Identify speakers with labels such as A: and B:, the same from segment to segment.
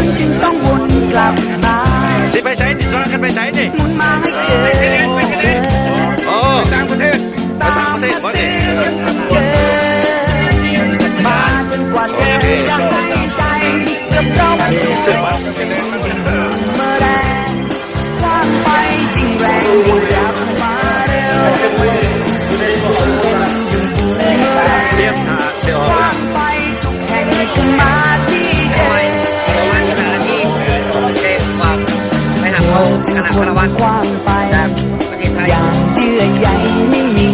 A: ฉันจึงต้องวนกลับมา
B: สิไปใช้ดิสว่ากันไปใช้ดิ
A: หมุนมาให้เจอเจอ
B: โอ้ต่างประเทศไปต่างประเทศบ่ดิ
A: เจอมาจนกว่าเธอจะให้ใจกับเรา
B: มีเสื้อผ้า
A: เมื่อแรงคว้างไปจริงแรงยิ่งกลับมาเร็ว หักเขา
C: ขณะพลวัต
A: กว้างไป
C: ประเทศไทย
A: อย่างเยื่อใยไม่มี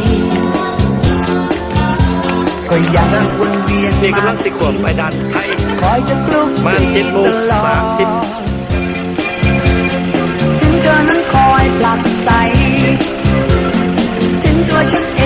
A: ก็ยังวนเวียน
B: นี่
A: กำ
B: ลังสิขวบไปดันไทย
A: คอยจะกลุก
B: มาเจ็ดโมง
A: ตลอ
B: สามสิบ
A: ถึงเธอนั้นคอยผลักใสถึงตัวฉันเอง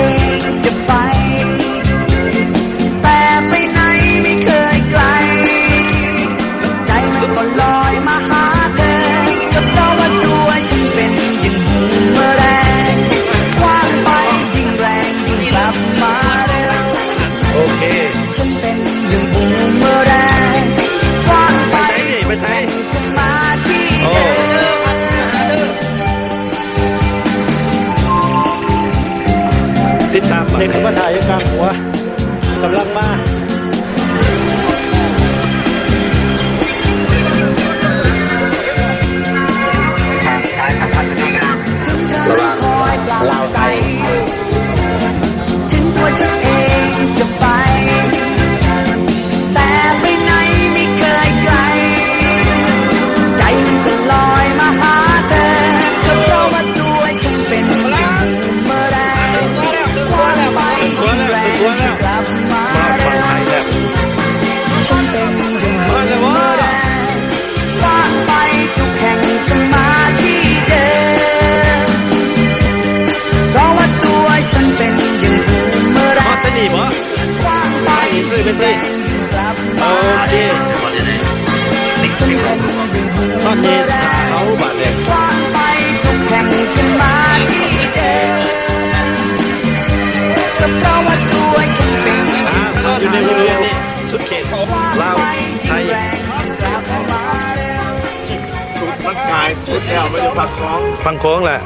B: ด
A: แล้วไม่
B: ได้
A: ปัก
B: ขอ
A: ง
B: ฟังโค้งแหละ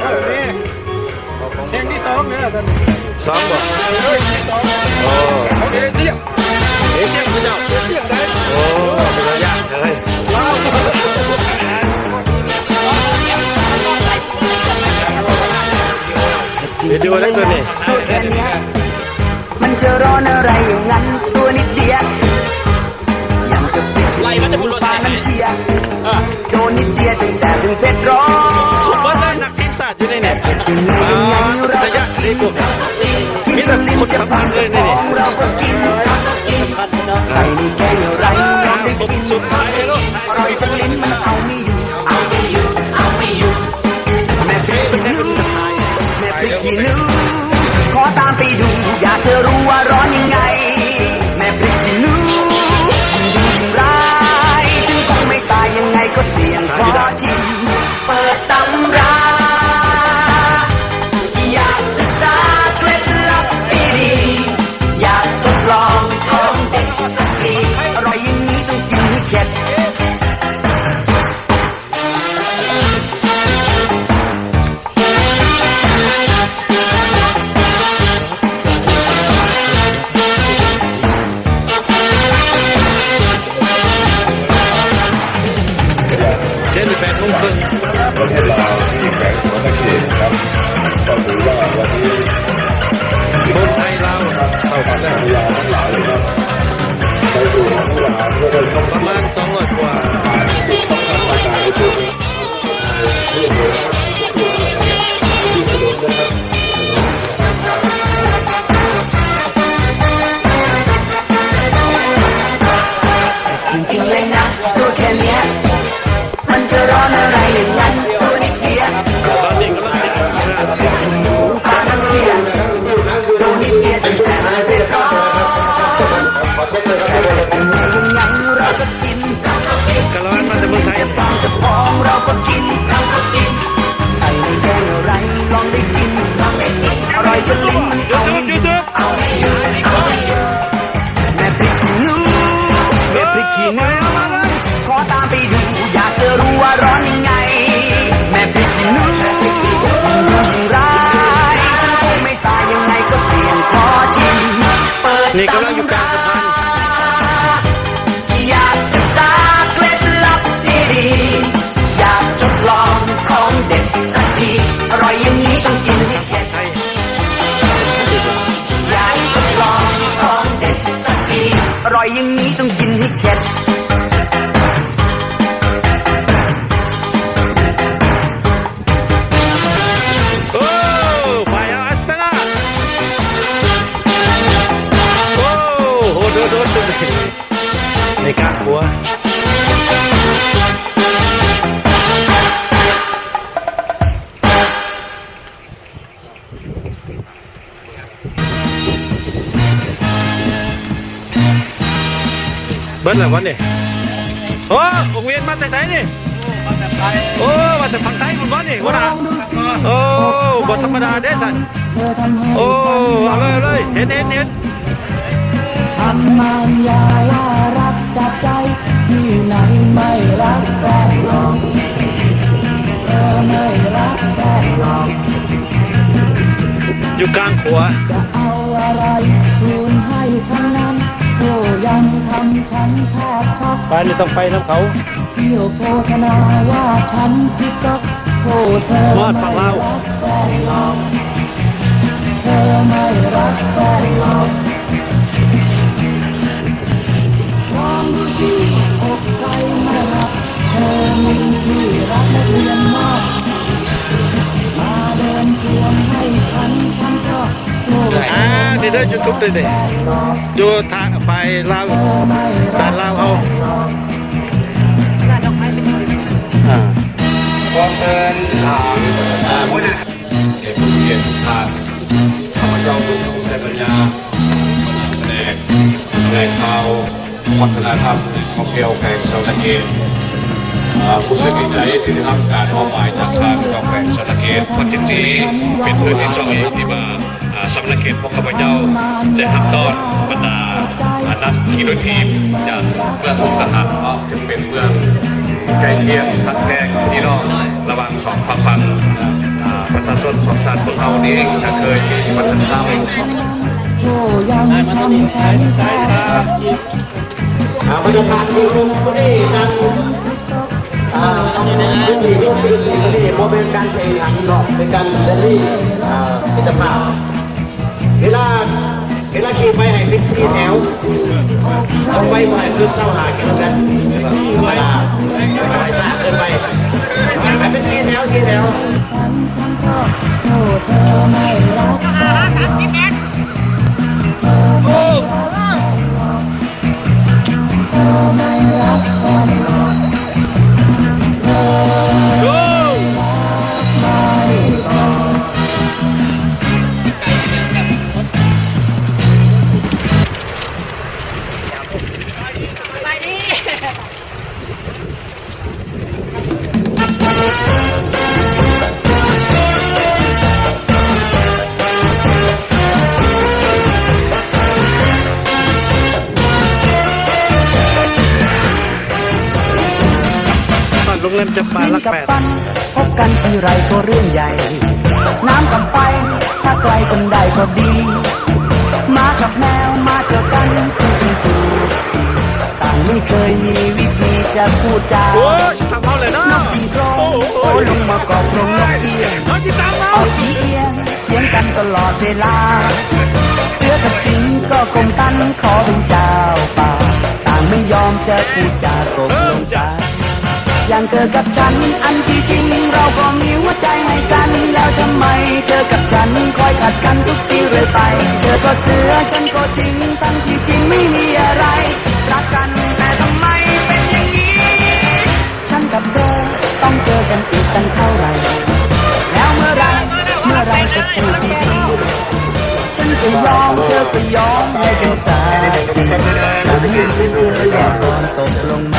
D: เพลงที่สองเนี่ยท่าน
B: ซ้อมบ่
D: เฮ้ยที่สอง
B: โอ้
D: เขาเอเชีย
B: เอเชียนคุณเจ้า
D: เอเชียได้
B: โอ้เป็นระยะเลย
D: ว้าว
B: เดี๋ยวดูแล้วตัวนี้
A: ตัวแค่เนี้ยมันจะร้อนอะไรอย่างนั้นตัวนิดเดียวยังกับพริกไล่มันจะพูดปลาน้ำเชียโระ
B: ยะนี่พวก
A: คิ
B: มีแต่
A: ลิ้น
B: คน
A: จะ
B: สำ
A: พั
B: คั
A: ง
B: ญเล
A: จะ
B: ยนี่
A: องเรากินใส่ในแกงอะไรเราได้
B: ครบ
A: กิน
B: สุด
A: เบิ้ลอะ
B: ไรวะเนี่ยโอ้วงเวียนมาแต่ไสนี่โอ้มาแต่ฝั่งไทยคุณบ้านนี่วะนะโอ้บทธรรมดาเด้สันโอ้เอาเลยเอาเลยเห็นเห็นเห็น
E: ทำมันยาว่ารักจากใจที่ไหนไม่รักแกล้งหลอกเธอไม่รักแกล้งหลอก
B: อยู่กลางขัว
E: จะเอาอะไรคืนให้ทั้งนั้น โอ้ยังทำฉันแทบช็อก
B: ไปนี่ต้องไปน้ำเขา
E: เที่ยวโฆษณาว่าฉันคือก๊อกโอ้เธอ
B: วอดฝั่งลาว
E: ไม่รักแกล้งหลอกเธอไม่รักแกล้งหลอกลองดูสิอกใครไม่รักเธอมีที่รักนักเรียนมากมาเดินชวนให้ฉันทั้งชอบโอ้
B: อ่าเดี๋ยวเด้อยูทูบเลยเด้อยู่ทาง ไปลาวด้าลาวเอาอ่า
F: พร้อมเดินทางหัวหน้าเอกผู้เกียรติทุกท่านข้าพเจ้าคุณผู้ใช้ปัญญาแผนกแผนกข่าววัฒนธรรมของเพียวแขกสารเกตผู้ช่วยกิจใจที่ได้รับการมอบหมายจากทางกองแขกสารเกตวันที่นี้เป็นพื้นที่สองที่มา สำนักเขตพวกข้าพเจ้าได้ทำต้อนบรรดาอานักขี่รทีมอย่างเมืองมุกทหารจึงเป็นเมืองใกล้เคียงทักแรกพี่นองระหว่างสองฝั่งฝั่งอ่าประชาชนสองชาติพวกเรานี่เองจะเคยมีวัฒนธรรม
E: โอ้ยังทำฉันแทบ
G: รรยากาศที่ตรงนี้กันอ่าพื้นที่ที่ที่ที่โมเป็นการแข่งขันเนาะเป็นการเรลลี่อ่ามิตรภา เวลาเวลาขี่ไปให้เป็นที่แถวต้องไปบ่อยคือเศร้าหากินกันธรรมดาไม่ช้าเกินไปให้เป็นที่แถวที่แถว
E: ฉันฉันชอบโอ้
A: พูดจา
B: โอ้ยทำเอาเลยเนาะ
A: นกยิงโครงโอ้ลงมากอบลงนกเอียง
B: น้องจิตามเรา
A: เอาอีเอียงเสียงกันตลอดเวลา เสือกับสิงก็คงกันขอเป็นเจ้าป่า ต่างไม่ยอมจะพูดจาตกลงกันอย่างเธอกับฉันอันที่จริงเราก็มีหัวใจให้กัน แล้วทำไม เธอกับฉันคอยขัดกันทุกทีเรื่อยไป เธอก็เสือฉันก็สิงทั้งที่จริงไม่มีอะไรรักกัน กับเธอ ต้องเจอกันอีกตั้งเท่าไหร่ แล้วเมื่อไรเมื่อไรจะพูดดีๆฉันก็ยอมเธอก็ยอมให้กันสายจริงทำให้เธอยกก่อนตกลงไหม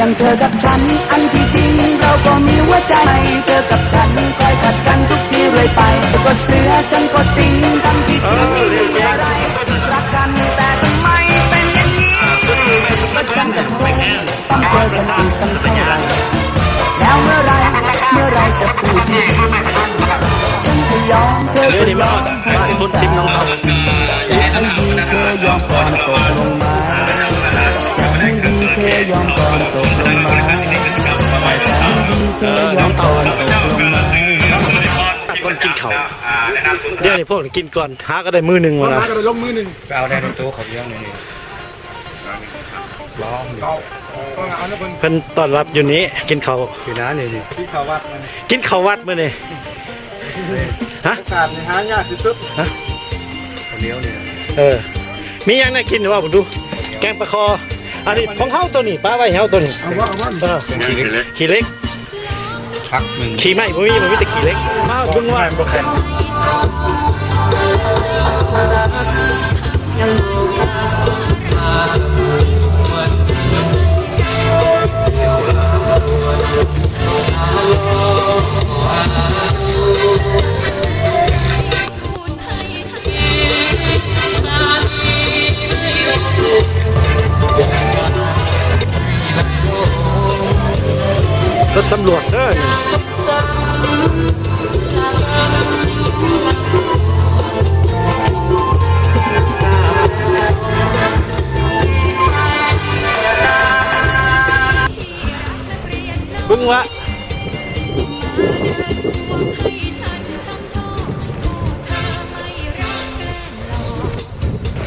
B: อ
A: ย่างเธอกับฉัน อันที่จริงเราก็มีหัวใจเธอกับฉันคอยขัดกันทุกทีเรื่อยไปก็เสือฉันก็สิงทั้งที่จริงไม่มีอะไรรักกันแต่ทำไมเป็นอย่างนี้ก็ฉันกับเธอต้องเจอกันอีกตั้งเท่าไหร่แล้วเมื่อไรเมื่อไรจะพูดดีฉันก็ยอมเธอ
B: เดี๋ยว
A: ก็ยอม
B: ดบ้านคนทิมน้องเขา
A: จะให้ดีเธอยอมก่อนตกลงมา ยอมก่อนตกลงมาจะให้ดีเธอยอมก่อนตกลงมา
B: ก่อนกินเขาเดี๋ยวนี้พวกนี้กินก่อนหาก็ได้มือหนึ่ง
D: มั
B: วะ
D: นะมาก็เลยลงมือหนึ่ง
F: เอาได้ในตู้เขาเลี้ยนี่ล้อม
D: เขาก็งานนะเพิ่น
B: เพิ่นต้อนรับอยู่นี้กินเขาว
F: คือน้าเนี่ยนี่
D: ที่เขาวัดมัน
B: กินเขาวัดมื้อนี้ฮะ
D: การในหายากที่สุด
F: เขาเลี้ยวเนี่ย
B: เออมียังน่ากินว่าผมดู แกงปลาคอ อันนี้ของเฮาตัวนี้ป้าไว้ให้เฮาตัวนี้
D: เอาว่าเอาว่า
B: เออ
F: ขี้เล็ก
B: ขี้เล็ก
F: พักหนึ่ง
B: ขี้ไม่บ่มีบ่มีแต่ขี้เล็กมาเบิ่งว่า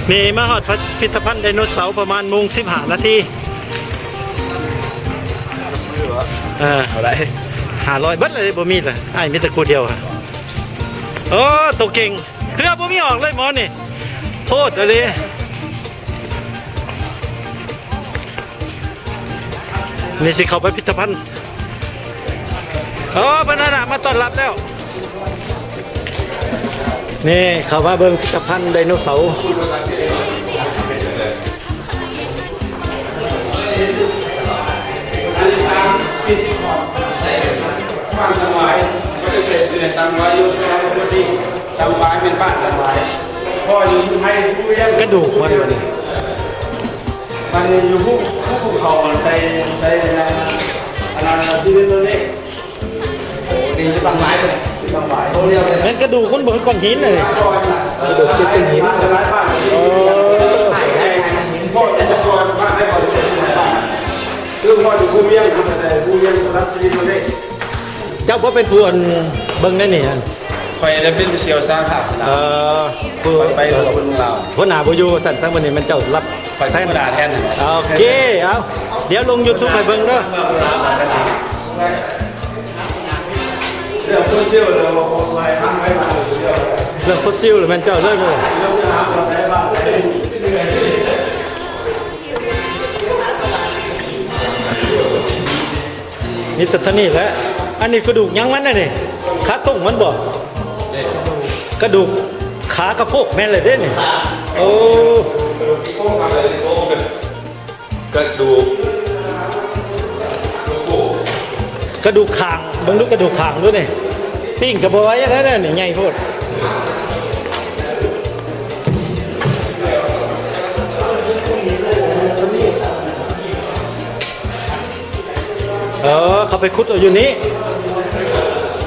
F: มี
B: มาฮอดพิพิธภัณฑ์ไดโนเสาร์ประมาณโมงสิบห้านาทีเออ
F: เอาได้
B: หาร้อยเบัดเลยบ่มีเลยไอ้ายมีแต่คู่เดียวค่ะโอ้ตัวเก่งเครือบ่มีออกเลยหมอนี่โทษอะไรนี่สิเขาไปพิพิธภัณฑ์ โอ้บรรณามาต้อนรับแล้ว นี่เขาว่าเบิ่งพิพิธภัณฑ์ไดโนเสาร์
H: บ้านตังหวายก็จะเสร็จสิเนี่ยตังหวายอยู่สระบุรีตังหวายเป็นบ้านตังหวายพ่ออยู่ไทยผู้เลี้ยง
B: กระดูกมันวะนี่
H: มันอยู่ผู้ผู้ภูเขาใส่ใส่อะไรที่เล่นตัวนี้โอ้ ดีจะตังหวายเลยตังหวายเขาเรียกเลย
B: นั่นกระดูกมันเบิ่งก้อนหินเลย
H: กระดูกจะเป็นหินจะร้ายบ้านพ่อจะก่อนบ้านให้พ่อจะเป็นบ้านคือพ่ออยู่ผู้เลี้ยงแต่ผู้เลี้ยงรับชีวิตตัวนี้
B: เจ้าพ่เป็นผู้อันเบิ่งได้นี่อัน
H: คอยจะเป็นเซียวสร้างข่าว
B: เอ่อผู้
H: ไปหัวบนเรา
B: หัวหน้าบ่อยู่สั่นทั้งวันนี้มันเจ้ารับ
H: คอยธรรมดาแทน
B: โอเคเอาเดี๋ยวลง YouTube ให้เบิ่งเด้อ
H: เรื่องคนเชี่ยวเราไปทำไว้บ้านเดียว
B: เรื่องฟอสซิลหรือมันเจ้าเรื่องเลยนี่สัตว์นี่แหละอันนี้กระดูกยังมันน่ะนี่ขาต้งมันบ่กระดูกขากระโพกแม่นเลยเด้นี่โอ้
F: กระดูก
B: กระดูกคางบิ่งดูกระดูกคางด้วยนี่ปิ้งกระบอกไว้แล้วนี่ใหญ่โพดเออเขาไปคุดเอาอยู่นี้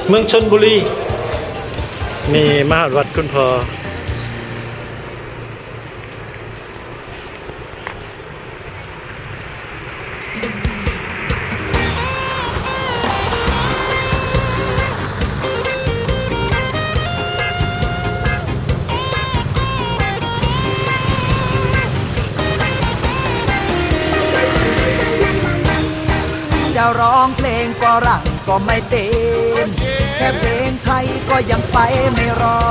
B: เมืองชนบุรีมีมหาวัดคุณพอ
A: ร้องเพลงฝรั่งก็ไม่เต็มแค่เพลงไทยก็ยังไปไม่รอ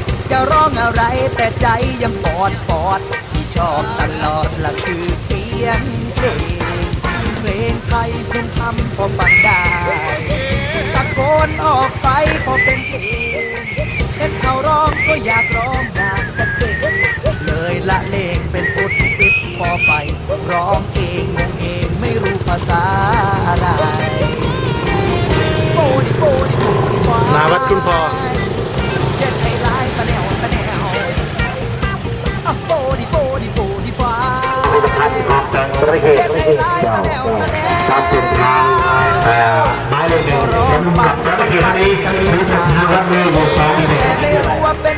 A: ด จะร้องอะไรแต่ใจยังปอดปอด ที่ชอบตลอดละคือเสียงเพลง เพลงไทยคุณทำพอฟังได้ตะโกนออกไปพอเป็นเพลงแค่เขาร้องก็อยากร้องอยากจะเก่ง
G: เลยละเลงเป็นปุดปิดพอไปร้องเอง ไม่รู้ภาษาอะไรโกดิโกดิโกดิควาย
B: นาวัดคุณพ่อ
G: เจ็ดไอ้ลายตะแนวตะแนวอะโกดิโกดิโกดิควาย
A: สวัสดีครับเจ้าตามเส้นทางเอ่อหมายเลขหนึ่งสำหรับสารพีท่านนี้มีเส้นทางรับเรือหมู่สองนี่นะค
G: แต่
A: รับ
G: ไม่รู้ว่าเป็น
A: ส่
G: ภา
A: วน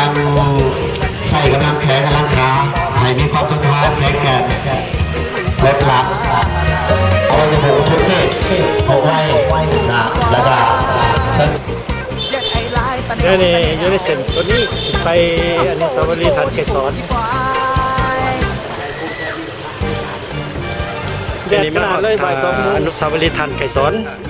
A: ลัง
G: ใส่กำ
A: ลังแขนกำลังขาให้มีความทนทานแข็งแกร่งลดหลักเอาไว้ในหมู่ทุกเพศเอาไว้นะแล้วก็
G: เจ็ดไอ้ลายตะ
B: เดี๋ยวนี่อยู่ในเส้นตัวนี้สิไปอนุสาวรีย์ทันเกษร
G: ที่ควาย
B: เดี๋ยวนี้มาเลยบ่ายสองโมงอนุสาวรีย์ทันไก่สอนนี่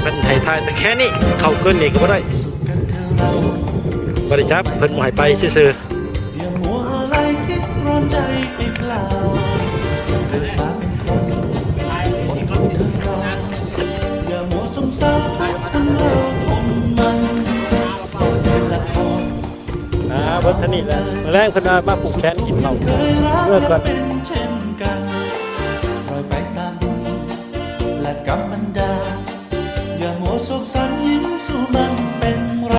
B: เพิ่นให้ทายแต่แค่นี้เข้าเกินนี่ก็บ่ได้บริจับเพิ่นห
I: มายไป
B: ซื้อเบิร์ทนี่แหละแรงพนามาปลูกแขนกินเขา
I: เมื่
B: อก่อ
I: น